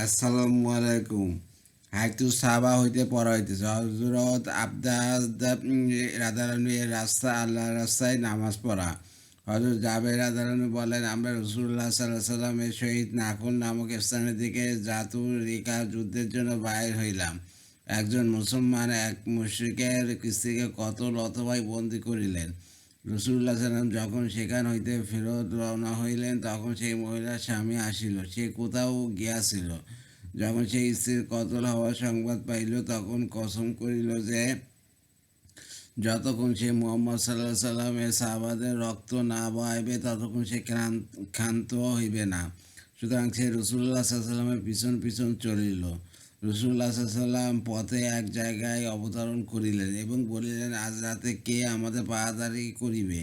আসসালামু আলাইকুম। হাইতু সাবা হইতে পড়া হইতেছে। হজরত আবদাস এর রাস্তা আল্লাহ রাস্তায় নামাজ পড়া। হজরত জাবের রাধারানু বলেন, আমরা রসুল্লাহ সাল্লাহ সাল্লামের শহীদ নাকুল নামক স্থানের দিকে জাতুর রিকা যুদ্ধের জন্য বাইর হইলাম। একজন মুসলমান, এক মুশ্রিকের স্ত্রীকে কতল অথবাই বন্দি করিলেন। রসুল্লাহ সাল্লাম যখন সেখান হইতে ফেরত রওনা হইলেন, তখন সেই মহিলার স্বামী আসিল। সে কোথাও গিয়াছিল। যখন সেই স্ত্রীর কতল হওয়ার সংবাদ পাইল, তখন কসম করিল যে, যতক্ষণ সে মোহাম্মদ সাল্লাহ সাল্লামের সাহাবাদের রক্ত না বহাইবে, ততক্ষণ সে ক্ষান্ত হইবে না। সুতরাং সে রসুল্লাহ সাল্লামের পিছন পিছন চলিল। রসুল্লাহ সাল্লাম পথে এক জায়গায় অবতরণ করিলেন এবং বলিলেন, আজ রাতে কে আমাদের পাহাদারি করিবে?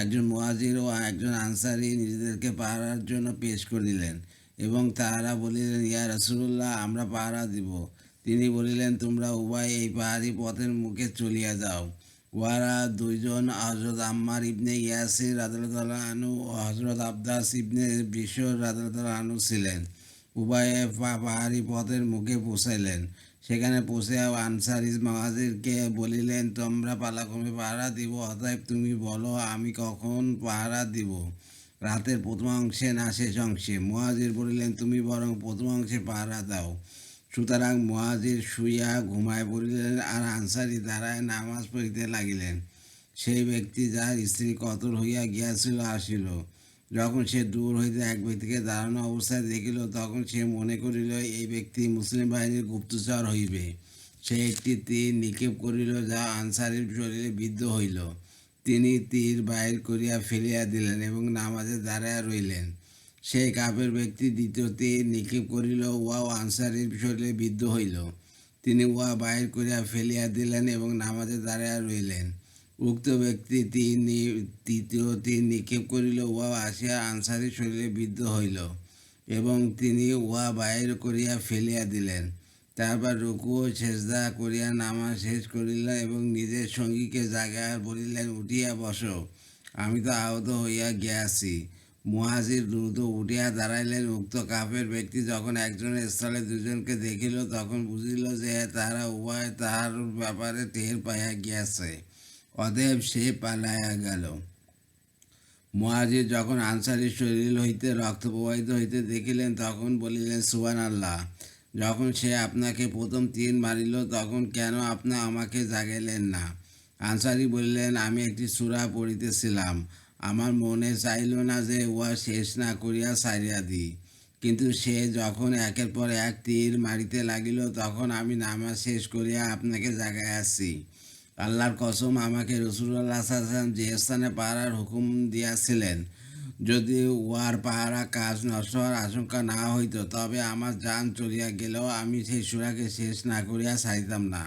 একজন মুহাজির ও একজন আনসারি নিজেদেরকে পাহারার জন্য পেশ করিলেন এবং তাহারা বলিলেন, ইয়া রসুল্লাহ আমরা পাহারা দিব। তিনি বলিলেন, তোমরা উভয় এই পাহাড়ি পথের মুখে চলিয়া যাও। ওয়ারা দুইজন হজরত আম্মার ইবনে ইয়াসির আনু ও হজরত আব্দাস ইবনে বিশ্বর আনু ছিলেন। উভয়ে পা- পাহাড়ি পথের মুখে পৌঁছাইলেন। সেখানে পৌঁছে আনসারি মাহাজিরকে বলিলেন, তোমরা পালাক্রমে পাহারা দিব, অতএব তুমি বলো, আমি কখন পাহারা দিব? রাতের প্রথম অংশে না, শেষ অংশে। মহাজির বলিলেন, তুমি বরং প্রথম অংশে পাহারা দাও। সুতরাং মহাজির শুইয়া ঘুমায় পড়িলেন আর আনসারি দাঁড়ায় নামাজ পড়িতে লাগিলেন। সেই ব্যক্তি যার স্ত্রী কতল হইয়া গিয়াছিল, আসিল। যখন সে দূর হইতে এক ব্যক্তিকে দাঁড়ানো অবস্থায় দেখিল, তখন সে মনে করিল, এই ব্যক্তি মুসলিম বাহিনীর গুপ্তচর হইবে। সে একটি তীর নিক্ষেপ করিল, যা আনসারির শরীরে বিদ্ধ হইল। তিনি তীর বাহির করিয়া ফেলিয়া দিলেন এবং নামাজে দাঁড়াইয়া রইলেন। সেই কাপের ব্যক্তি দ্বিতীয় তীর নিক্ষেপ করিল, উহাও আনসারির শরীরে বিদ্ধ হইল। তিনি উহা বাহির করিয়া ফেলিয়া দিলেন এবং নামাজে দাঁড়াইয়া রইলেন। উক্ত ব্যক্তি তীর নি- তৃতীয় তীর নিক্ষেপ করিল, উহা আসিয়া আনসারি শরীরে বিদ্ধ হইল এবং তিনি উহা বাহির করিয়া ফেলিয়া দিলেন। তারপর রুকু ও সেজদা করিয়া নামাজ শেষ করিলেন এবং নিজের সঙ্গীকে জাগায় বলিলেন, উঠিয়া বসো, আমি তো আহত হইয়া গিয়াছি। মুহাজির দ্রুত উঠিয়া দাঁড়াইলেন। উক্ত কাফের ব্যক্তি যখন একজনের স্থলে দুজনকে দেখিল, তখন বুঝিল যে তারা উভয় তাহার ব্যাপারে টের পাইয়া গিয়াছে। অতএব সে পালাইয়া গেল। মহাজির যখন আনসারির শরীর হইতে রক্ত প্রবাহিত হইতে দেখিলেন, তখন বলিলেন সুবান আল্লাহ যখন সে আপনাকে প্রথম তীর মারিল, তখন কেন আপনি আমাকে জাগাইলেন না? আনসারি বললেন, আমি একটি সূরা পড়িতেছিলাম। আমার মনে চাইল না যে উহা শেষ না করিয়া সারিয়া দিই। কিন্তু সে যখন একের পর এক তীর মারিতে লাগিল, তখন আমি নামাজ শেষ করিয়া আপনাকে জাগায় আসছি আল্লাহর কসম আমাকে রসুল্লাহ সাল্লাম যে স্থানে পাহারার হুকুম দিয়াছিলেন। যদি উহার পাহারা কাজ নষ্ট হওয়ার আশঙ্কা না হইতো, তবে আমার যান চলিয়া গেলেও আমি সেই সুরাকে শেষ না করিয়া ছাড়িতাম না।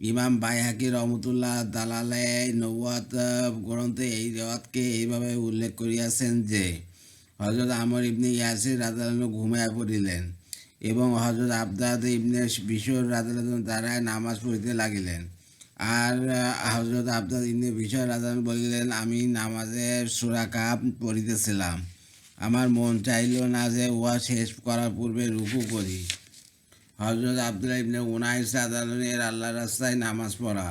ইমাম বাইহাকি রহমতুল্লাহ দালালে নৌয়াত গ্রন্থে এই রেওয়াতকে এইভাবে উল্লেখ করিয়াছেন যে হজরত আমর ইবনে ইয়াসির রাদালানু ঘুমাইয়া পড়িলেন এবং হজরত আবদাদ ইবনে বিশর রাদালানু দ্বারায় নামাজ পড়িতে লাগিলেন। আর হজরত আবদাদ ইবনে বিশর রাদালানু বলিলেন, আমি নামাজের সুরা কাপ পড়িতেছিলাম। আমার মন চাইল না যে উহা শেষ করার পূর্বে রুকু করি। হজরত আবদুল্লাহ ইবনে উনাইস আদালনের আল্লাহ রাস্তায় নামাজ পড়া।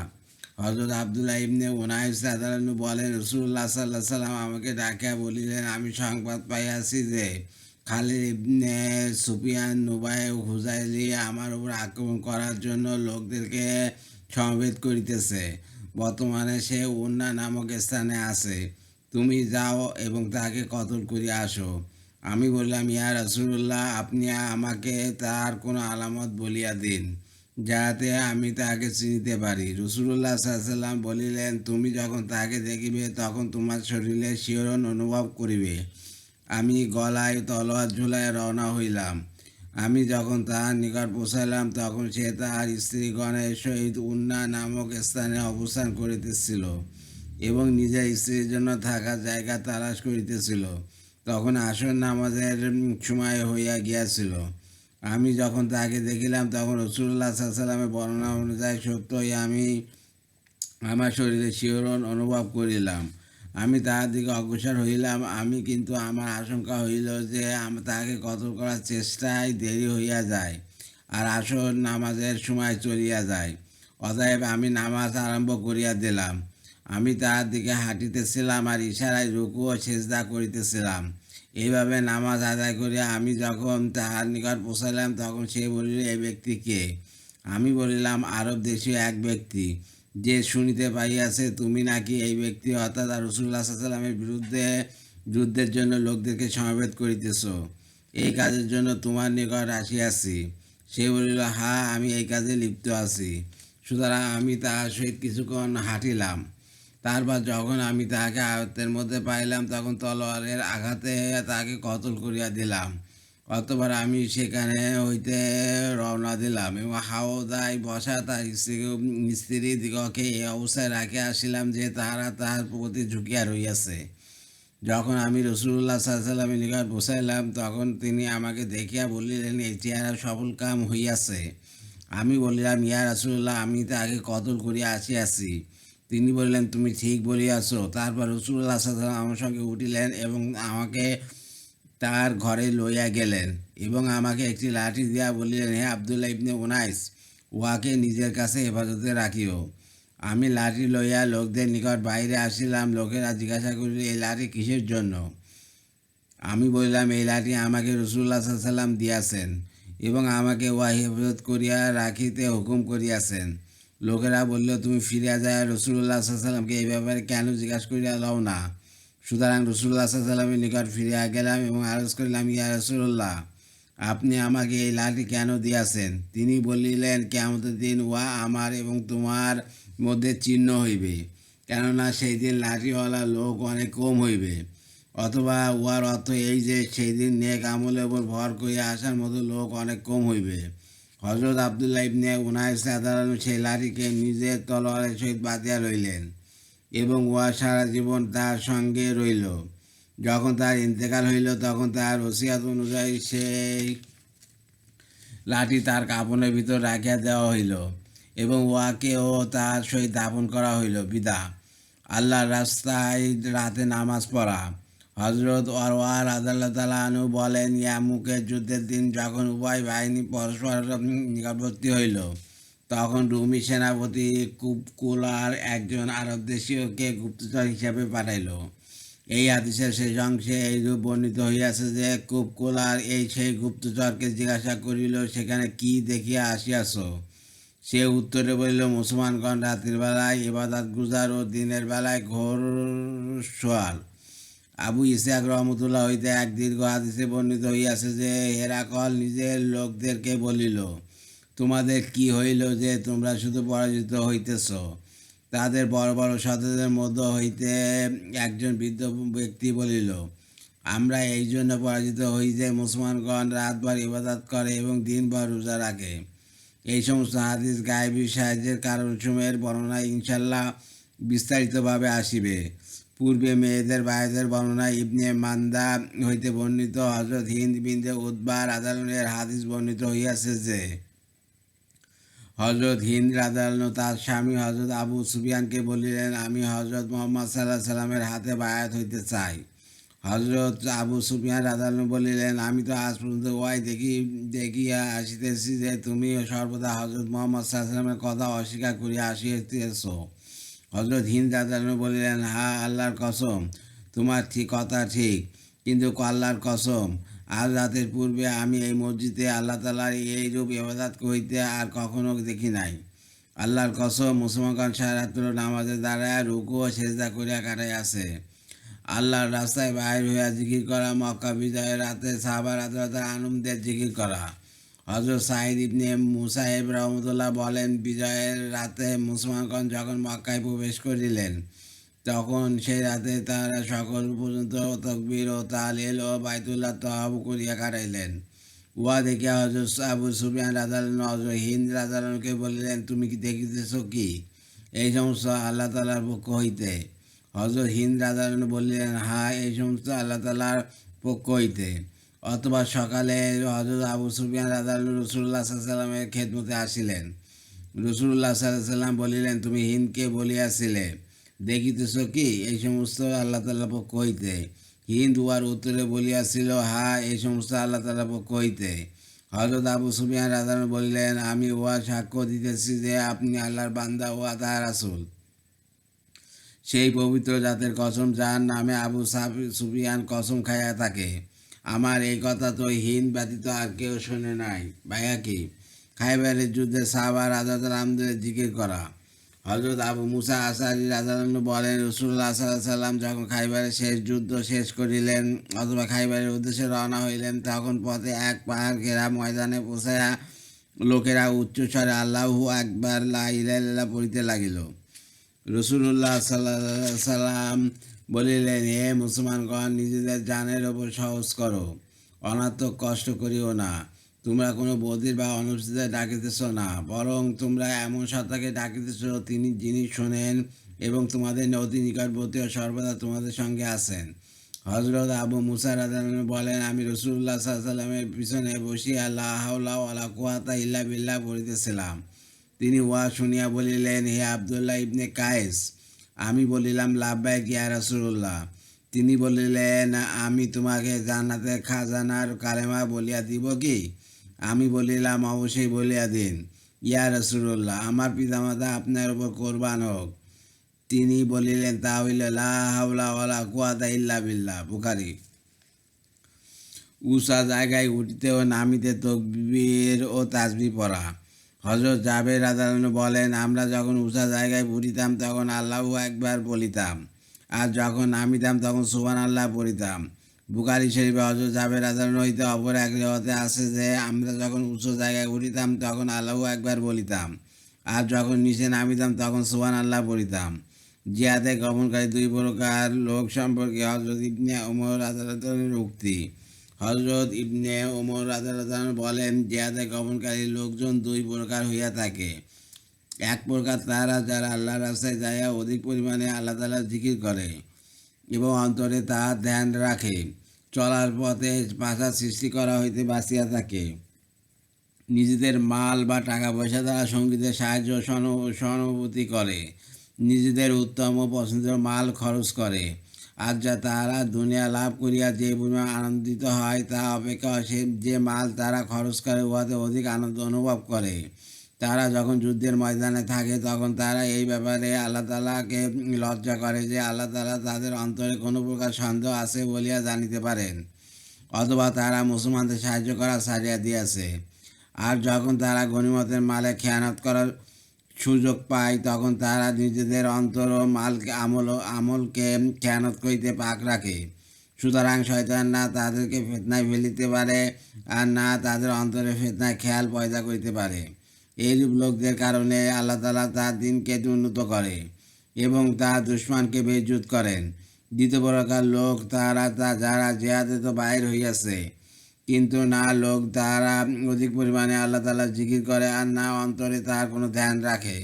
হজরত আবদুল্লাহ ইবনে উনাইস আদালন বলেন রসুল্লাহ সাল্লাহ সাল্লাম আমাকে ডাকিয়া বলিলেন, আমি সংবাদ পাইয়াছি যে খালিদ ইবনে সুফিয়ান নুবাই হুজাইলি আমার উপর আক্রমণ করার জন্য লোকদেরকে সমবেত করিতেছে। বর্তমানে সে উন্না নামক স্থানে আছে। তুমি যাও এবং তাকে কতল করিয়া আসো। আমি বললাম, ইয়া রসুল্লাহ আপনি আমাকে তার কোনো আলামত বলিয়া দিন যাতে আমি তাকে চিনিতে পারি। রসুল্লাহ সাল্লাম বলিলেন, তুমি যখন তাকে দেখিবে, তখন তোমার শরীরে শিহরণ অনুভব করিবে। আমি গলায় তলোয়ার ঝুলায় রওনা হইলাম। আমি যখন তাহার নিকট পৌঁছাইলাম তখন সে তাহার স্ত্রীগণের সহিত উন্না নামক স্থানে অবস্থান করিতেছিল এবং নিজের স্ত্রীর জন্য থাকার জায়গা তালাশ করিতেছিল। তখন আসর নামাজের সময় হইয়া গিয়াছিল। আমি যখন তাকে দেখিলাম, তখন রসুল্লাহ সাল্লামের বর্ণনা অনুযায়ী সত্যই আমি আমার শরীরে শিহরণ অনুভব করিলাম। আমি তাহার দিকে অগ্রসর হইলাম। আমি কিন্তু আমার আশঙ্কা হইল যে আম- তাহাকে কতল করার চেষ্টায় দেরি হইয়া যায় আর আসর নামাজের সময় চলিয়া যায়। অতএব আমি নামাজ আরম্ভ করিয়া দিলাম। আমি তাহার দিকে হাঁটিতেছিলাম আর ইশারায় রুকু ও সেজদা করিতেছিলাম। এইভাবে নামাজ আদায় করিয়া আমি যখন তাহার নিকট পৌঁছালাম তখন সে বলিল এই ব্যক্তি কে? আমি বলিলাম, আরব দেশীয় এক ব্যক্তি। যে শুনিতে পাইয়াছে, তুমি নাকি এই ব্যক্তি অর্থাৎ আর রসুল্লাহ সাল্লামের বিরুদ্ধে যুদ্ধের জন্য লোকদেরকে সমাবেত করিতেছ। এই কাজের জন্য তোমার নিকট আসিয়াছি। সে বলিল, হা, আমি এই কাজে লিপ্ত আছি। সুতরাং আমি তাহার সহিত কিছুক্ষণ হাঁটিলাম। তারপর যখন আমি তাহাকে আয়ত্তের মধ্যে পাইলাম, তখন তলোয়ারের আঘাতে তাহাকে কতল করিয়া দিলাম। অতবার আমি সেখানে হইতে রওনা দিলাম এবং হাওদায় বসা তার স্ত্রী স্ত্রী দিগকে এই অবস্থায় রাখে আসিলাম যে তাহারা তাহার প্রতি ঝুঁকিয়া রইয়াছে। যখন আমি রসুল্লাহ সাল্লামের নিকট বসাইলাম, তখন তিনি আমাকে দেখিয়া বলিলেন, এই চেহারা সফল কাম হইয়াছে। আমি বলিলাম, ইয়া রসুল্লাহ আমি তাকে কতল করিয়া আসিয়াছি। তিনি বললেন, তুমি ঠিক বলিয়াছ। তারপর রসুল্লাহ সাল্লাম আমার সঙ্গে উঠিলেন এবং আমাকে তার ঘরে লইয়া গেলেন এবং আমাকে একটি লাঠি দিয়া বলিলেন, হে আবদুল্লাহ ইবনে উনাইস, উহাকে নিজের কাছে হেফাজতে রাখিও। আমি লাঠি লইয়া লোকদের নিকট বাইরে আসিলাম, লোকেরা জিজ্ঞাসা করিল, এই লাঠি কিসের জন্য? আমি বললাম, এই লাঠি আমাকে রসুল্লাহ সাল্লাম দিয়াছেন এবং আমাকে উহা হেফাজত করিয়া রাখিতে হুকুম করিয়াছেন। লোকেরা বলল, তুমি ফিরিয়া যায় রসুল্লাহ সাল্লামকে এই ব্যাপারে কেন জিজ্ঞাসা করিয়া লও না? সুতরাং রসুল্লাহ সাল্লামের নিকট ফিরিয়া গেলাম এবং আরজ করিলাম, ইয়া রসুল্লাহ আপনি আমাকে এই লাঠি কেন দিয়াছেন? তিনি বলিলেন কেমন দিন উহা আমার এবং তোমার মধ্যে চিহ্ন হইবে, কেননা সেই দিন লাঠিওয়ালা লোক অনেক কম হইবে। অথবা উহার অর্থ এই যে সেই দিন নেক আমলের উপর ভর করিয়া আসার মতো লোক অনেক কম হইবে। হজরত আবদুল্লাহ ইবনে উনাইস সাধারণ সেই লাঠিকে নিজের তলোয়ারের সহিত বাঁধিয়া রইলেন। এবং উহা সারা জীবন তার সঙ্গে রইল। যখন তার ইন্তেকাল হইল, তখন তার ওসিয়াত অনুযায়ী সেই লাঠি তার কাপনের ভিতর রাখিয়া দেওয়া হইল এবং উহাকেও তার সহিত দাপন করা হইল। বিদা। আল্লাহর রাস্তায় রাতে নামাজ পড়া। হজরত অরওয়ার আদাল্লাহ তালা বলেন, ইয়ামুকের যুদ্ধের দিন যখন উভয় বাহিনী পরস্পর নিকটবর্তী হইল তখন রুমি সেনাপতি কুপকুলার একজন আরব দেশীয়কে গুপ্তচর হিসাবে পাঠাইল। এই হাদিসের শেষ অংশে এইরূপ বর্ণিত হইয়াছে যে কুপকুলার এই সেই গুপ্তচরকে জিজ্ঞাসা করিল, সেখানে কি দেখিয়া আসিয়াছ? সে উত্তরে বলিল, মুসলমানগণ রাত্রির বেলায় ইবাদাত গুজার ও দিনের বেলায় ঘোর সোয়াল। আবু ইসাক রহমতুল্লাহ হইতে এক দীর্ঘ হাদিসে বর্ণিত হইয়াছে যে, হেরাকল নিজের লোকদেরকে বলিল তোমাদের কি হইল যে তোমরা শুধু পরাজিত হইতেছ? তাদের বড় বড় সতদের মধ্য হইতে একজন বৃদ্ধ ব্যক্তি বলিল, আমরা এই জন্য পরাজিত হই যে মুসলমানগণ রাতভর ইবাদত করে এবং দিনভর রোজা রাখে। এই সমস্ত হাদিস গায়েবী সাহায্যের কারণসমূহের বর্ণনা ইনশাল্লাহ বিস্তারিতভাবে আসিবে। পূর্বে মেয়েদের বায়েদের বর্ণনা ইবনে মান্দা হইতে বর্ণিত হজরত হিন্দ বিন্দে উদ্বার আদালনের হাদিস বর্ণিত হইয়াছে যে হজরত হিন্দ রাদালন তার স্বামী হজরত আবু সুফিয়ানকে বলিলেন, আমি হজরত মোহাম্মদ সাল্লাহ সাল্লামের হাতে বায়াত হইতে চাই। হজরত আবু সুফিয়ান রাদালন বলিলেন, আমি তো আজ পর্যন্ত ওয়াই দেখি, দেখিয়া আসিতেছি যে তুমি সর্বদা হজরত মোহাম্মদ সাল্লামের কথা অস্বীকার করিয়া আসিতেছ। হজরত হিন্দ রাদালন বলিলেন হা আল্লাহর কসম, তোমার ঠিক কথা ঠিক, কিন্তু আল্লাহর কসম আজ রাতের পূর্বে আমি এই মসজিদে আল্লাহ তালার এই রূপ ইবাদাত করিতে আর কখনো দেখি নাই। আল্লাহর কসম মুসলমান সারাত্র নামাজের দ্বারা রুকু ও সেজদা করিয়া কাটাই আছে। আল্লাহর রাস্তায় বাইর হইয়া জিকির করা, মক্কা বিজয়ের রাতে সাহাবার রাতে আনন্দের জিকির করা। হজরত সাহিদ ইবনে মুসাহেব রহমতুল্লাহ বলেন, বিজয়ের রাতে মুসলমানগণ যখন মক্কায় প্রবেশ করিলেন তখন সেই রাতে তারা সকল পর্যন্ত তকবির ও তালিল ও বাইতুল্লাহ তহাব করিয়া কাটাইলেন। উহা দেখিয়া হজরত আবু সুফিয়ান রাজালন হজরত হিন্দ রাজালনকে বলিলেন, তুমি কি দেখিতেছ কি? এই সমস্ত আল্লাহ তালার পক্ষ হইতে। হজরত হিন্দ রাজালন বলিলেন হা এই সমস্ত আল্লাহ তালার পক্ষ হইতে। অথবা সকালে হজরত আবু সুফিয়ান রাজালন রসুল্লাহ সাল্লামের খেদমতে আসিলেন। রসুল্লাহ সাল্লাম বলিলেন, তুমি হিন্দকে বলিয়াছিলে। দেখিতেছ কি? এই সমস্ত আল্লাহ তাল্লাহ পক্ষ হইতে। হিন্দ উহার উত্তরে বলিয়াছিল, হা, এই সমস্ত আল্লাহ তাল্লাহ পক্ষ হইতে। হজরত আবু সুফিয়ান রাজান বললেন, আমি উহা সাক্ষ্য দিতেছি যে আপনি আল্লাহর বান্দা উহা তাহার আসল সেই পবিত্র জাতের কসম যার নামে আবু সাফি, সুফিয়ান কসম খাইয়া থাকে। আমার এই কথা তো হিন্দ ব্যতীত আর কেউ শোনে নাই। ভাইয়া কি? খাইবারের যুদ্ধে সাহাবা রাজা রামদের জিকির করা। হজরত আবু মুসা আসারি রাজানন্দ বলেন রসুল্লাহ সাল্লাহ সাল্লাম যখন খাইবারের শেষ যুদ্ধ শেষ করিলেন অথবা খাইবারের উদ্দেশ্যে রওনা হইলেন, তখন পথে এক পাহাড় ঘেরা ময়দানে পৌঁছায়া লোকেরা উচ্চস্বরে আল্লাহু একবার লাইলা পড়িতে লাগিল। রসুল্লাহ সাল্লাহ সাল্লাম বলিলেন, হে মুসলমানগণ, নিজেদের জানের ওপর সহজ করো, অনাত্মক কষ্ট করিও না। তোমরা কোনো বদির বা অনুষ্ঠিতে ডাকিতেছ না, বরং তোমরা এমন সত্তাকে ডাকিতেছ, তিনি যিনি শোনেন এবং তোমাদের অতি নিকটবর্তী ও সর্বদা তোমাদের সঙ্গে আছেন। হজরত আবু মুসা রাজান বলেন, আমি রসুল্লাহ সাল্লামের পিছনে বসিয়া আল্লাহ আল্লাহ কুয়াতা ইল্লা বিল্লাহ পড়িতেছিলাম তিনি ওয়া শুনিয়া বলিলেন, হে আবদুল্লাহ ইবনে কায়েস, আমি বলিলাম লাভবাই গিয়া রসুল্লাহ তিনি বলিলেন, আমি তোমাকে জান্নাতে খাজানার কালেমা বলিয়া দিব কি? আমি বলিলাম অবশ্যই বলিয়া দিন। ইয়া রসুল্লাহ আমার পিতামাতা আপনার উপর কোরবান হোক। তিনি বলিলেন, তা হইল, লা হাওলা ওয়ালা কুয়াতা ইল্লা বিল্লাহ, বুখারি। উষা জায়গায় উঠিতে ও নামিতে তকবীর ও তাজবি পড়া। হজরত জাবের রাজারানু বলেন, আমরা যখন উষা জায়গায় উঠিতাম, তখন আল্লাহ একবার বলিতাম। আর যখন নামিতাম, তখন সুবান আল্লাহ পড়িতাম। বুকারি শরীফে হজরত জাবের রাজারানু হইতে অপর এক রেওয়াতে আসে যে, আমরা যখন উঁচু জায়গায় উঠিতাম, তখন আল্লাহ একবার বলিতাম। আর যখন নিচে নামিতাম, তখন সুবান আল্লাহ বলিতাম। জিয়াদে গমনকারী দুই প্রকার লোক সম্পর্কে হজরত ইবনে ওমর আদালতের উক্তি। হজরত ইবনে ওমর রাজারাজান বলেন, জিয়াদে গমনকারী লোকজন দুই প্রকার হইয়া থাকে। এক প্রকার তারা যারা আল্লাহ রাস্তায় যাইয়া অধিক পরিমাণে আল্লাহ তালা জিকির করে। এবং অন্তরে তাহার ধ্যান রাখে। চলার পথে পাশা সৃষ্টি করা হইতে বাঁচিয়া থাকে। নিজেদের মাল বা টাকা পয়সা দ্বারা সঙ্গীতের সাহায্য সহানু- সহানুভূতি করে। নিজেদের উত্তম ও পছন্দের মাল খরচ করে। আর যা তাহারা দুনিয়া লাভ করিয়া যে পরিমাণ আনন্দিত হয় তা অপেক্ষা সে যে মাল তারা খরচ করে, উহাতে অধিক আনন্দ অনুভব করে। তারা যখন যুদ্ধের ময়দানে থাকে, তখন তারা এই ব্যাপারে আল্লাহ তালাকে লজ্জা করে যে আল্লাহ তালা তাদের অন্তরে কোনো প্রকার সন্দেহ আছে বলিয়া জানিতে পারেন। অথবা তারা মুসলমানদের সাহায্য করা ছাড়িয়া দিয়েছে। আর যখন তারা গণিমতের মালে খেয়ানত করার সুযোগ পায়, তখন তারা নিজেদের অন্তর ও মালকে আমল আমলকে খেয়ানত করিতে পাক রাখে। সুতরাং শয়তান না তাদেরকে ফেতনায় ফেলিতে পারে, আর না তাদের অন্তরে ফেতনায় খেয়াল পয়দা করিতে পারে। এইরূপ লোকদের কারণে আল্লাহ তালা তার দিনকে উন্নত করে এবং তার দুশ্মনকে বেজুত করেন। দ্বিতীয় প্রকার লোক তারা তা যারা জেহাদে তো বাইর হইয়াছে, কিন্তু না লোক তারা অধিক পরিমাণে আল্লাহ তালা জিকির করে আর না অন্তরে তার কোনো ধ্যান রাখে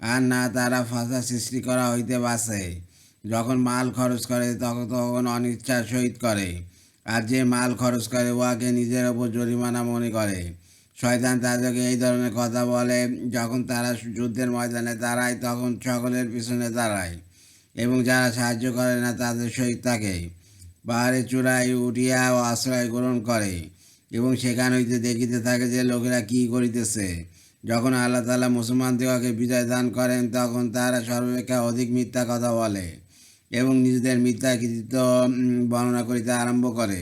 আর না তারা ফাঁসা সৃষ্টি করা হইতে বাসে যখন মাল খরচ করে তখন তখন অনিচ্ছার সহিত করে, আর যে মাল খরচ করে উহাকে নিজের ওপর জরিমানা মনে করে। শয়তান তাদেরকে এই ধরনের কথা বলে, যখন তারা যুদ্ধের ময়দানে দাঁড়ায়, তখন সকলের পিছনে দাঁড়ায় এবং যারা সাহায্য করে না, তাদের সহিত থাকে। পাহাড়ের চূড়ায় উঠিয়া ও আশ্রয় গ্রহণ করে এবং সেখান হইতে দেখিতে থাকে যে লোকেরা কি করিতেছে। যখন আল্লাহ তালা মুসলমানদিগকে বিজয় দান করেন, তখন তারা সর্বাপেক্ষা অধিক মিথ্যা কথা বলে এবং নিজেদের মিথ্যা কৃতিত্ব বর্ণনা করিতে আরম্ভ করে।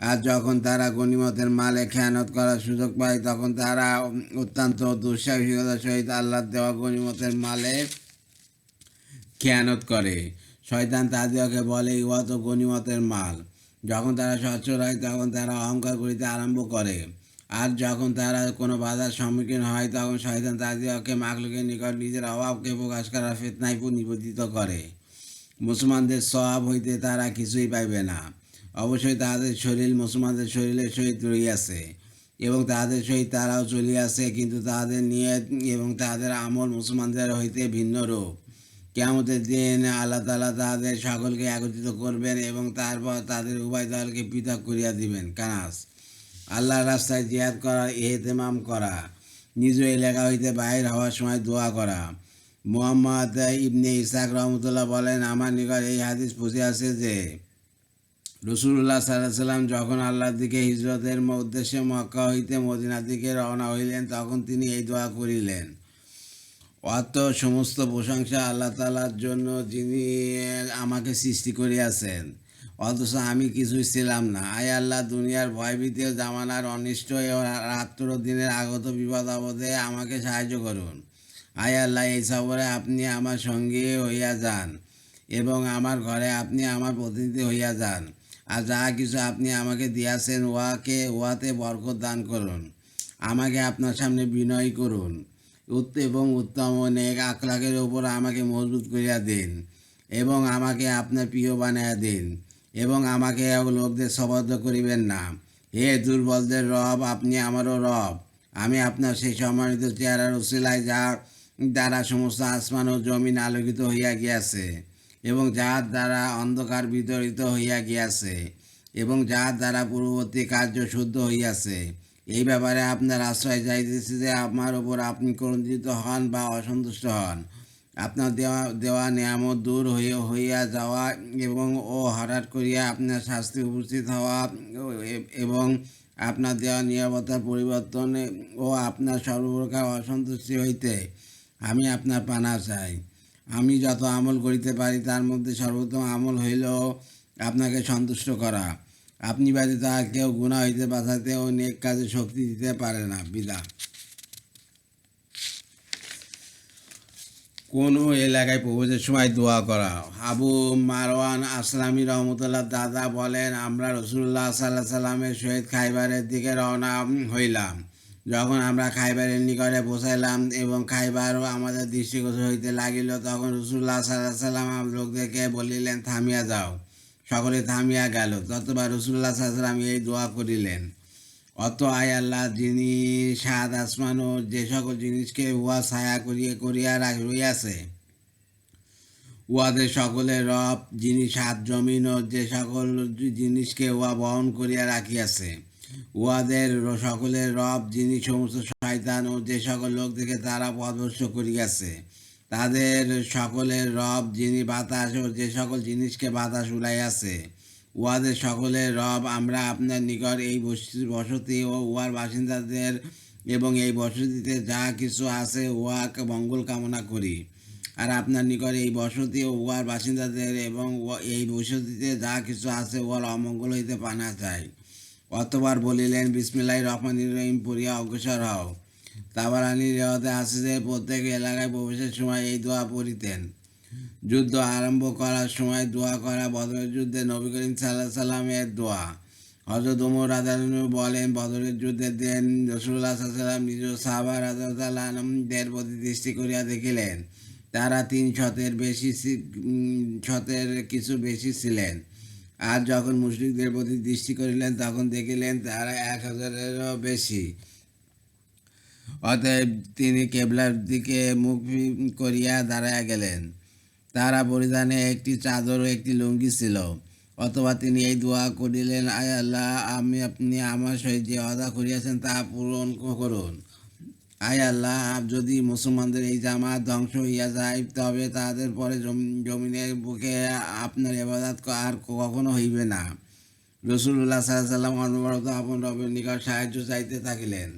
আর যখন তারা গণিমতের মালে খেয়ানত করার সুযোগ পায়, তখন তারা অত্যন্ত দুঃসাহসিকতার সহিত আল্লাহ দেওয়া গণিমতের মালে খেয়ানত করে। শয়তান তাদেরকে বলে, ইহা তো গণিমতের মাল। যখন তারা সচ্ছল হয়, তখন তারা অহংকার করিতে আরম্ভ করে। আর যখন তারা কোনো বাধার সম্মুখীন হয়, তখন শয়তান তাদেরকে মাকলুকের নিকট নিজের অভাবকে প্রকাশ করার ফেতনায় নিবেদিত করে। মুসলমানদের সব হইতে তারা কিছুই পাইবে না। অবশ্যই তাহাদের শরীর, মুসলমানদের শরীরের সহিত রইয়াছে। এবং তাহাদের সহিত তারাও চলিয়াছে, কিন্তু তাহাদের নিয়ত এবং তাহাদের আমল মুসলমানদের হইতে ভিন্ন রূপ। কেমতের দিন আল্লাহ তালা তাদের সকলকে একত্রিত করবেন এবং তারপর তাদের উভয় দলকে পৃথক করিয়া দিবেন। কানাস, আল্লাহর রাস্তায় জিহাদ করা, এহতেমাম করা, নিজ এলাকা হইতে বাহির হওয়ার সময় দোয়া করা। মোহাম্মদ ইবনে ইসাক রহমতুল্লাহ বলেন, আমার নিকট এই হাদিস পুষে আছে যে রসুল্লাহ সাল্লাহ সাল্লাম যখন আল্লাহর দিকে হিজরতের উদ্দেশ্যে মক্কা হইতে মদিনার দিকে রওনা হইলেন, তখন তিনি এই দোয়া করিলেন। অত সমস্ত প্রশংসা আল্লাহ তালার জন্য যিনি আমাকে সৃষ্টি করিয়াছেন। অথচ আমি কিছুই ছিলাম না। আয় আল্লাহ, দুনিয়ার ভয়ভীতি জামানার অনিষ্ট ও রাত্র দিনের আগত বিপদ আপদে আমাকে সাহায্য করুন। আয় আল্লাহ, এই সফরে আপনি আমার সঙ্গে হইয়া যান এবং আমার ঘরে আপনি আমার প্রতিনিধি হইয়া যান। আর যা কিছু আপনি আমাকে দিয়াছেন, উহাকে, উহাতে বরকত দান করুন। আমাকে আপনার সামনে বিনয় করুন। উত্ত- এবং উত্তম নেক আখলাকের ওপর আমাকে মজবুত করিয়া দিন এবং আমাকে আপনার প্রিয় বানাইয়া দিন এবং আমাকে লোকদের সবদ্ধ করিবেন না। হে দুর্বলদের রব, আপনি আমারও রব। আমি আপনার সেই সম্মানিত চেহারার উসিলায় যা দ্বারা সমস্ত আসমান ও জমিন আলোকিত হইয়া গিয়াছে। এবং যাহার দ্বারা অন্ধকার বিতরিত হইয়া গিয়াছে এবং যাহার দ্বারা পূর্ববর্তী কার্য শুদ্ধ হইয়াছে। এই ব্যাপারে আপনার আশ্রয় চাইতেছে যে আমার ওপর আপনি ক্রন্দিত হন বা অসন্তুষ্ট হন। আপনার দেওয়া দেওয়া নিয়ামত দূর হইয়া হইয়া যাওয়া এবং ও হঠাৎ করিয়া আপনার শাস্তি উপস্থিত হওয়া এবং আপনার দেওয়া নিরাপত্তার পরিবর্তনে ও আপনার সর্বপ্রকার অসন্তুষ্টি হইতে আমি আপনার পানা চাই। আমি যত আমল করিতে পারি, তার মধ্যে সর্বোত্তম আমল হইল আপনাকে সন্তুষ্ট করা। আপনি ব্যতীত আর কেউ গুণা হইতে বাঁচাতে ও নেক কাজে শক্তি দিতে পারে না। বিদা। কোনো এলাকায় প্রবেশের সময় দোয়া করা। আবু মারওয়ান আসলামী রহমতুল্লাহ দাদা বলেন, আমরা রসুল্লাহ সাল্লাহ সাল্লামের সহিত খাইবারের দিকে রওনা হইলাম। যখন আমরা খাইবারের নিকটে পৌঁছাইলাম এবং খাইবারও আমাদের দৃষ্টিগোচর হইতে লাগিল, তখন রসুল্লাহ সাল্লাহ সাল্লাম লোকদেরকে বলিলেন, থামিয়া যাও। সকলে থামিয়া গেল। ততবার রসুল্লাহ সাল্লাম এই দোয়া করিলেন, অত আয় আল্লাহ, যিনি সাত আসমান ও যে সকল জিনিসকে উহা ছায়া করিয়া করিয়া রইয়াছে। উহাদের সকলের রব, যিনি সাত জমিন ও যে সকল জিনিসকে উহা বহন করিয়া রাখিয়াছে। উহাদের সকলের রব, যিনি সমস্ত শয়তান ও যে সকল লোক থেকে তারা পদভস্ত করিয়াছে, তাদের সকলের রব, যিনি বাতাস ও যে সকল জিনিসকে বাতাস উড়াইয়াছে উহাদের সকলের রব, আমরা আপনার নিকট এই বসতি ও উহার বাসিন্দাদের এবং এই বসতিতে যা কিছু আছে উহাকে মঙ্গল কামনা করি। আর আপনার নিকট এই বসতি ও উহার বাসিন্দাদের এবং এই বসতিতে যা কিছু আছে উহার অমঙ্গল হইতে পানা চাই। অতবার বলিলেন বিসমিল্লাহ রহমান রহিম, পড়িয়া অগ্রসর হও। তাবারানি রেওয়াতে আছে যে প্রত্যেক এলাকায় প্রবেশের সময় এই দোয়া পড়িতেন। যুদ্ধ আরম্ভ করার সময় দোয়া করা বদরের যুদ্ধে নবী করিম সাল্লাহ সাল্লামের দোয়া। হজরত উমর রাজানু বলেন বদরের যুদ্ধের দিন রসুল্লাহ সাল্লাম নিজ সাহাবা রাজাদের প্রতি দৃষ্টি করিয়া দেখিলেন। তারা তিন শতের বেশি শতের কিছু বেশি ছিলেন। আর যখন মুসলিমদের প্রতি দৃষ্টি করিলেন, তখন দেখিলেন তারা এক হাজারেরও বেশি। অতএব তিনি কেবলার দিকে মুখ করিয়া দাঁড়াইয়া গেলেন। তারা পরিধানে একটি চাদর ও একটি লুঙ্গি ছিল। অথবা তিনি এই দোয়া করিলেন, আয় আল্লাহ, আমি আপনি আমার সহিত যে অদা করিয়াছেন তা পূরণ করুন। আয় আল্লাহ যদি মুসলমানদের এই জামাত ধ্বংস হইয়া যায়, তবে তাদের পরে জম- জমিনের বুকে আপনার এবাদাত আর কখনো হইবে না। রসুল্লাহ সাল্লাম অনবরত আপন রবের নিকট সাহায্য চাইতে থাকিলেন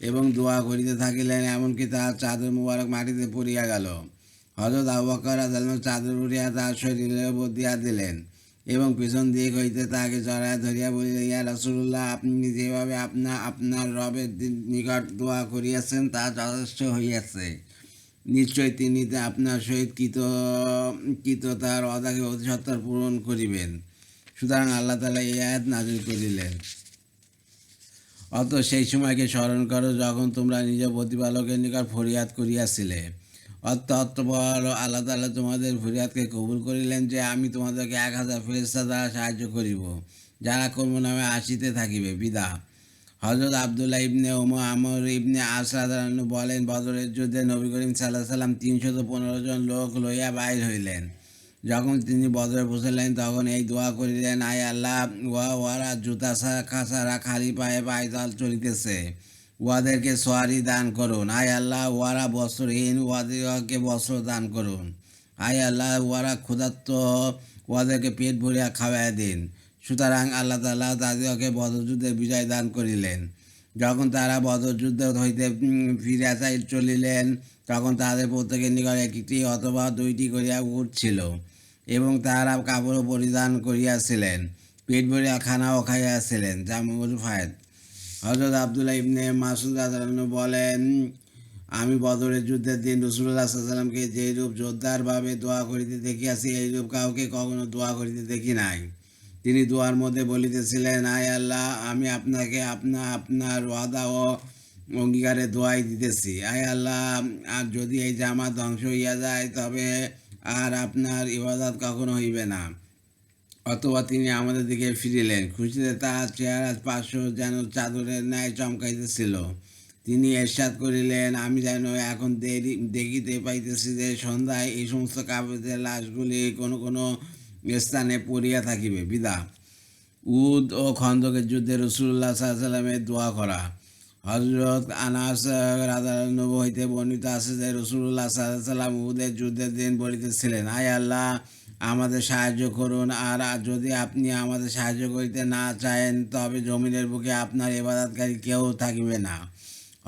এবং দোয়া করিতে থাকিলেন, এমনকি তার চাদর মুবারক মাটিতে পড়িয়া গেল। হজরত আবু বকর রাদিয়াল্লাহু চাদর উঠিয়া তার উপর দিয়া দিলেন। এবং পিছন দিক হইতে তাকে জড়ায় ধরিয়া বলিলেন ইয়া রসুল্লাহ আপনি যেভাবে আপনা, আপনার রবের নিকট দোয়া করিয়াছেন, তা যথেষ্ট হইয়াছে। নিশ্চয় তিনি আপনার সহিত কৃত কৃত তার অদাকে অতিসত্তর পূরণ করিবেন। সুতরাং আল্লাহ তালা এই আয়াত নাজিল করিলেন। অত সেই সময়কে স্মরণ করো, যখন তোমরা নিজ প্রতিপালকের নিকট ফরিয়াদ করিয়াছিলে। অতঃপর আল্লাহ তালা তোমাদের ফরিয়াদকে কবুল করিলেন যে আমি তোমাদেরকে এক হাজার ফেরেস্তা দ্বারা সাহায্য করিব, যারা কর্ম নামে আসিতে থাকিবে। বিদা। হজরত আবদুল্লাহ ইবনে ওমর আমর ইবনে আসরাদানু বলেন, বদরের যুদ্ধে নবী করিম সাল্লাহ সাল্লাম তিনশত পনেরো জন লোক লইয়া বাইর হইলেন। যখন তিনি বদরে বসেলেন তখন এই দোয়া করিলেন, আয় আল্লাহ, ওয়া ওয়ারা জুতা খাসারা খালি পায়ে পায়তাল চলিতেছে। উহাদেরকে সোয়ারি দান করুন। আয় আল্লাহ উহারা বস্ত্রহীন উহাদেরকে বস্ত্র দান করুন। আয় আল্লাহ উহারা ক্ষুধার্ত উহাদেরকে পেট ভরিয়া খাওয়াইয়া দিন। সুতরাং আল্লাহ তাল্লাহ তাদেরকে বদযুদ্ধে বিজয় দান করিলেন। যখন তারা বদরযুদ্ধ হইতে ফিরিয়া চাই চলিলেন, তখন তাদের প্রত্যেকের নিকট একটি অথবা দুইটি করিয়া উট ছিল এবং তারা কাপড় পরিধান করিয়াছিলেন, পেট ভরিয়া খানাও খাইয়াছিলেন জামুল ফায়েদ। হজরত আবদুল্লাহ ইবনে মাসুদ রাদিয়াল্লাহু বলেন, আমি বদরের যুদ্ধের দিন রসুল্লাহ সাল্লামকে যেই রূপ জোরদারভাবে দোয়া করিতে দেখিয়াছি, এই রূপ কাউকে কখনো দোয়া করিতে দেখি নাই। তিনি দোয়ার মধ্যে বলিতেছিলেন, আয় আল্লাহ, আমি আপনাকে আপনা, আপনার ওয়াদা ও অঙ্গীকারে দোয়াই দিতেছি। আয় আল্লাহ, আর যদি এই জামা ধ্বংস হইয়া যায়, তবে আর আপনার ইবাদত কখনো হইবে না। অথবা তিনি আমাদের দিকে ফিরিলেন। খুশিতে তাহার চেহারা পার্শ্ব যেন চাদরের ন্যায় চমকাইতেছিল। তিনি এরশাদ করিলেন, আমি যেন এখন দেরি, দেখিতে পাইতেছি যে সন্ধ্যায় এই সমস্ত কাপড়ের লাশগুলি কোনো কোনো স্থানে পড়িয়া থাকিবে। বিদা। উদ ও খন্দকের যুদ্ধে রসুল্লাহ সাল্লামের দোয়া করা। হজরত আনাস রাধানব হইতে বর্ণিত আছে যে রসুল্লাহ সাল্লাম উদের যুদ্ধের দিন বলিতেছিলেন, আয় আল্লাহ আমাদের সাহায্য করুন। আর যদি আপনি আমাদের সাহায্য করিতে না চাহেন তবে জমিনের বুকে আপনার এবাদতকারী কেউ থাকিবে না।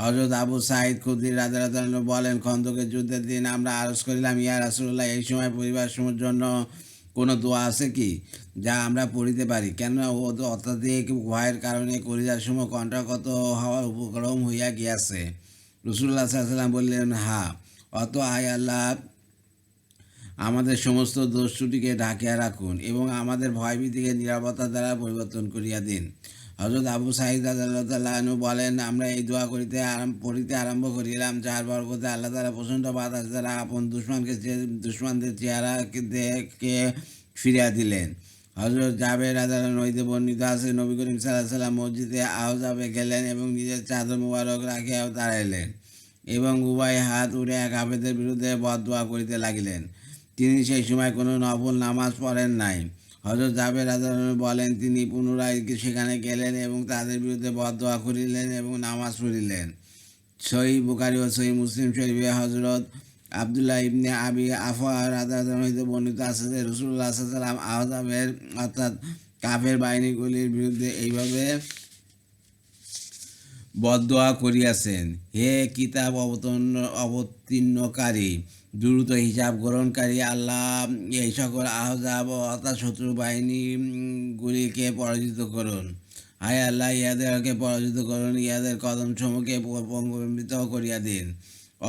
হজরত আবু সাইদ খুদ্দির রাজা বলেন, খন্দকের যুদ্ধের দিন আমরা আরজ করিলাম, ইয়া রাসুল্লাহ এই সময় পরিবার সময়ের জন্য কোনো দোয়া আছে কি? যা আমরা পড়িতে পারি। কেন ও অত্যাধিক ভয়ের কারণে কলিজার সময় কণ্ঠাগত হওয়ার উপক্রম হইয়া গিয়াছে। রসুল্লাহ সাল্লাম বললেন হা অত আয় আল্লাহ আমাদের সমস্ত দোষ ত্রুটিকে ঢাকিয়া রাখুন এবং আমাদের ভয়ভীতিকে নিরাপত্তা দ্বারা পরিবর্তন করিয়া দিন। হজরত আবু সাহিদ আল্লাহ বলেন, আমরা এই দোয়া করিতে পড়িতে আরম্ভ করিলাম, যার বরকতে আল্লাহ তারা প্রচণ্ড বাতাস দ্বারা আপন দুশ্মনকে দুশ্মনদের চেহারা দেখে ফিরিয়া দিলেন। হজরত জাবের রাজার নইতে বর্ণিত আছে, নবী করিম সাল্লাহ সাল্লাম মসজিদে আহজাবে গেলেন এবং নিজের চাদর মুবারক রাখিয়া দাঁড়াইলেন এবং উভয় হাত উড়ে এক আবেদের বিরুদ্ধে বদ দোয়া করিতে লাগিলেন। তিনি সেই সময় কোনো নফল নামাজ পড়েন নাই। হজরত জাবের রাজার বলেন, তিনি পুনরায় সেখানে গেলেন এবং তাদের বিরুদ্ধে বদোয়া করিলেন এবং নামাজ পড়িলেন। সহি বুকারি ও সহি মুসলিম শরীফে হজরত আবদুল্লাহ ইবনে আবি আফা রাজা হইতে বর্ণিত আছে যে রসুল্লাহ সাল্লাম আহজাবের অর্থাৎ কাফের বাহিনীগুলির বিরুদ্ধে এইভাবে বদোয়া করিয়াছেন। হে কিতাব অবতীর্ণ, অবতীর্ণকারী দ্রুত হিসাব গ্রহণকারী আল্লাহ, এই সকল আহজাব অর্থাৎ শত্রু বাহিনীগুলিকে পরাজিত করুন। হায় আল্লাহ, ইহাদেরকে পরাজিত করুন, ইহাদের কদম সমূহকে পঙ্গমিত করিয়া দিন।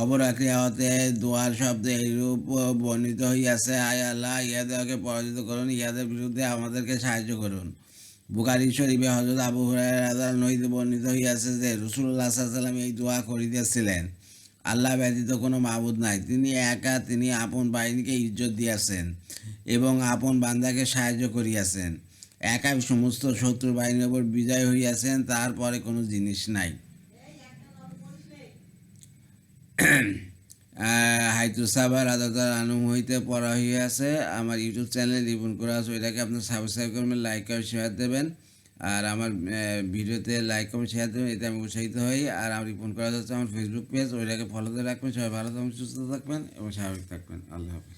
অপর ক্রিয়াতে দোয়ার শব্দে এইরূপ বর্ণিত হইয়াছে, হায় আল্লাহ, ইহাদেরকে পরাজিত করুন, ইহাদের বিরুদ্ধে আমাদেরকে সাহায্য করুন। বুকারি শরীফে হজরত আবু হুরায়রা নহিতে বর্ণিত হইয়াছে যে রসুল্লাহ সাল্লাম এই দোয়া করিতেছিলেন। আল্লাহ ব্যতীত কোনো মাবুদ নাই। তিনি একা, তিনি আপন বাহিনীকে ইজ্জত দিয়াছেন এবং আপন বান্দাকে সাহায্য করিয়াছেন। একাই সমস্ত শত্রু বাহিনীর ওপর বিজয় হইয়াছেন তারপরে কোনো জিনিস নাই। হাইতু সাবার আদাতার আনুম হইতে পড়া হইয়াছে। আমার ইউটিউব চ্যানেলে রিপোর্ট করা আছে ওইটাকে আপনার সাবস্ক্রাইব করবেন লাইক আর শেয়ার দেবেন। আর আমার ভিডিওতে লাইক কমেন্ট শেয়ার দেবেন, এতে আমি উৎসাহিত হই। আর আমার রিপোর্ট করা যাচ্ছে আমার ফেসবুক পেজ ওইটাকে ফলো করে রাখবেন। সবাই ভালো থাকবেন, সুস্থ থাকবেন এবং স্বাভাবিক থাকবেন। আল্লাহ হাফিজ।